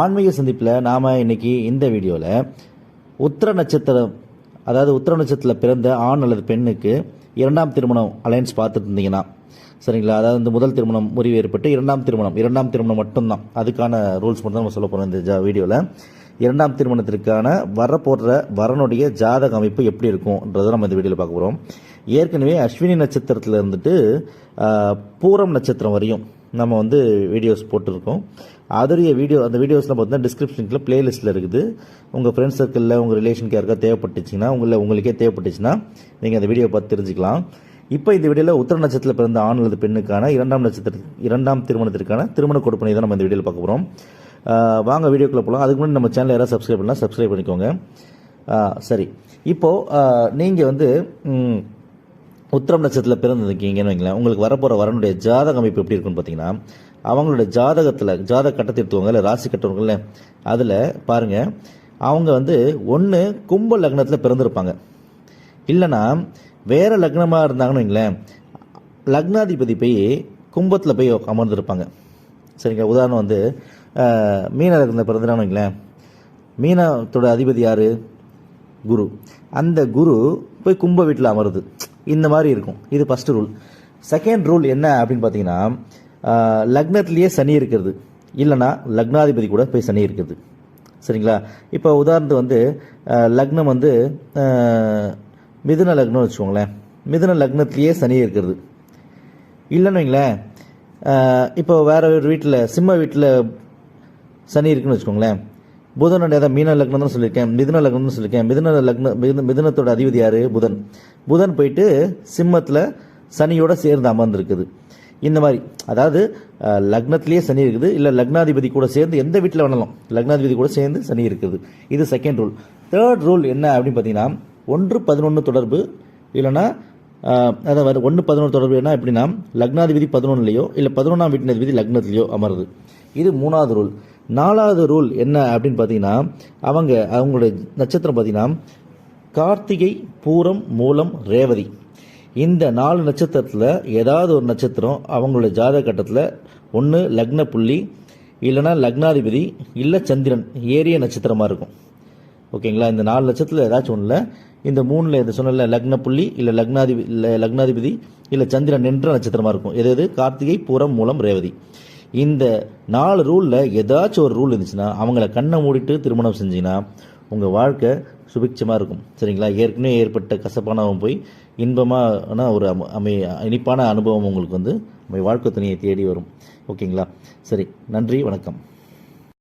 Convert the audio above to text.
ஆன்மீக சந்திப்பில் நாம் இன்னைக்கு இந்த வீடியோவில் உத்திர நட்சத்திரம் அதாவது உத்திர நட்சத்திரத்தில் பிறந்த ஆண் அல்லது பெண்ணுக்கு இரண்டாம் திருமணம் அலையன்ஸ் பார்த்துட்டு இருந்தீங்கன்னா சரிங்களா? அதாவது இந்த முதல் திருமணம் முறிவு ஏற்பட்டு இரண்டாம் திருமணம் இரண்டாம் திருமணம் மட்டும்தான். அதுக்கான ரூல்ஸ் மட்டும் தான் நம்ம சொல்ல போகிறோம் இந்த ஜா வீடியோவில் இரண்டாம் திருமணத்திற்கான வரப்போடுற வரனுடைய ஜாதக அமைப்பு எப்படி இருக்கும்ன்றதை நம்ம இந்த வீடியோவில் பார்க்க போகிறோம் ஏற்கனவே அஸ்வினி நட்சத்திரத்தில் இருந்துட்டு பூரம் நட்சத்திரம் வரையும் நம்ம வந்து வீடியோஸ் போட்டிருக்கோம். அதோடைய வீடியோ அந்த வீடியோஸ்லாம் பார்த்தீங்கன்னா டிஸ்கிரிப்ஷனில் பிளேலிஸ்ட்டில் இருக்குது. உங்கள் ஃப்ரெண்ட்ஸ் சர்க்கிளில் உங்கள் ரிலேஷனுக்கு யாருக்கா தேவைப்பட்டுச்சுன்னா உங்களை உங்களுக்கே தேவைப்பட்டுச்சுன்னா நீங்கள் அந்த வீடியோ பார்த்து தெரிஞ்சுக்கலாம். இப்போ இந்த வீடியோவில் உத்தர நட்சத்திரத்தில் பிறந்த ஆண் அல்லது பெண்ணுக்கான இரண்டாம் நட்சத்திர இரண்டாம் திருமணத்திற்கான திருமண கொடுப்பனை தான் நம்ம இந்த வீடியோவில் பார்க்க போகிறோம் வாங்க வீடியோக்குள்ளே போகலாம் அதுக்கு முன்னாடி நம்ம சேனல் யாராவது சப்ஸ்கிரைப் பண்ணலாம் சப்ஸ்கிரைப் பண்ணிக்கோங்க. சரி. இப்போது நீங்கள் வந்து உத்திரம் நட்சத்திரத்தில் பிறந்திருக்கீங்கன்னு வைங்களேன் உங்களுக்கு வரப்போகிற வரனுடைய ஜாதக அமைப்பு எப்படி இருக்குன்னு பார்த்தீங்கன்னா அவங்களோட ஜாதகத்தில் ஜாதக கட்டத்தை எடுத்துவாங்க இல்லை ராசி கட்டுவாங்கல்ல அதில் பாருங்கள் அவங்க வந்து ஒன்று கும்ப லக்னத்தில் பிறந்திருப்பாங்க. இல்லைன்னா வேறு லக்னமாக இருந்தாங்கன்னு வைங்களேன் லக்னாதிபதி போய் கும்பத்தில் போய் அமர்ந்திருப்பாங்க. சரிங்க உதாரணம் வந்து மீன லக்னத்தில் பிறந்தான்னு வைங்களேன் மீனத்தோட அதிபதி யார்? குரு. அந்த குரு போய் கும்ப வீட்டில் அமருது. இந்த மாதிரி இருக்கும். இது ஃபஸ்ட்டு ரூல் செகண்ட் ரூல் என்ன அப்படின்னு பார்த்தீங்கன்னா லக்னத்திலேயே சனி இருக்கிறது. இல்லைன்னா லக்னாதிபதி கூட போய் சனி இருக்குது. சரிங்களா? இப்போ உதாரணத்துக்கு வந்து லக்னம் வந்து மிதுன லக்னம்னு வச்சுக்கோங்களேன். மிதுன லக்னத்திலேயே சனி இருக்கிறது. இல்லைன்னு வைங்களேன் இப்போ வேற ஒரு வீட்டில் சிம்ம வீட்டில் சனி இருக்குன்னு வச்சுக்கோங்களேன். புதனுடைய அதான் மீன லக்னம் தான் சொல்லியிருக்கேன் மிதுன லக்னம்னு சொல்லியிருக்கேன். மிதுன லக்ன மிதுன மிதுனத்தோட அதிபதி யாரு? புதன். புதன் போயிட்டு சிம்மத்தில் சனியோட சேர்ந்து அமர்ந்திருக்குது. இந்த மாதிரி அதாவது லக்னத்திலேயே சனி இருக்குது இல்லை லக்னாதிபதி கூட சேர்ந்து எந்த வீட்டில் வேணாலும் லக்னாதிபதி கூட சேர்ந்து சனி இருக்குது. இது செகண்ட் ரூல் தேர்ட் ரூல் என்ன அப்படின்னு பார்த்தீங்கன்னா ஒன்று பதினொன்று தொடர்பு இல்லைன்னா அதாவது ஒன்று பதினொன்று தொடர்பு என்ன எப்படின்னா லக்னாதிபதி பதினொன்றுலையோ இல்லை பதினொன்றாம் வீட்டின் அதிபதி லக்னத்திலையோ அமருது. இது மூணாவது ரூல் நாலாவது ரூல் என்ன அப்படின்னு பார்த்தீங்கன்னா அவங்க அவங்களுடைய நட்சத்திரம் பார்த்தீங்கன்னா கார்த்திகை பூரம் மூலம் ரேவதி. இந்த நாலு நட்சத்திரத்தில் ஏதாவது ஒரு நட்சத்திரம் அவங்களுடைய ஜாதக கட்டத்தில் ஒன்று லக்ன புள்ளி இல்லைன்னா லக்னாதிபதி இல்லை சந்திரன் ஏரிய நட்சத்திரமாக இருக்கும். ஓகேங்களா? இந்த நாலு லட்சத்தில் ஏதாச்சும் ஒன்றில் இந்த மூணில் இந்த சொன்னல லக்ன புள்ளி இல்லை லக்னாதிபதி இல்லை லக்னாதிபதி இல்லை சந்திரன் நின்ற நட்சத்திரமாக இருக்கும். எது எது? கார்த்திகை பூரம் மூலம் ரேவதி. இந்த நாலு ரூலில் ஏதாச்சும் ஒரு ரூல் இருந்துச்சுன்னா அவங்கள கண்ணை மூடிட்டு திருமணம் செஞ்சிங்கன்னா உங்கள் வாழ்க்கை சுபிக்ஷமாக இருக்கும். சரிங்களா? ஏற்கனவே ஏற்பட்ட கசப்பானவன் போய் இன்பமான ஒரு அமை இனிப்பான அனுபவம் உங்களுக்கு வந்து உங்கள் வாழ்க்கை துணையை தேடி வரும். ஓகேங்களா? சரி நன்றி வணக்கம்.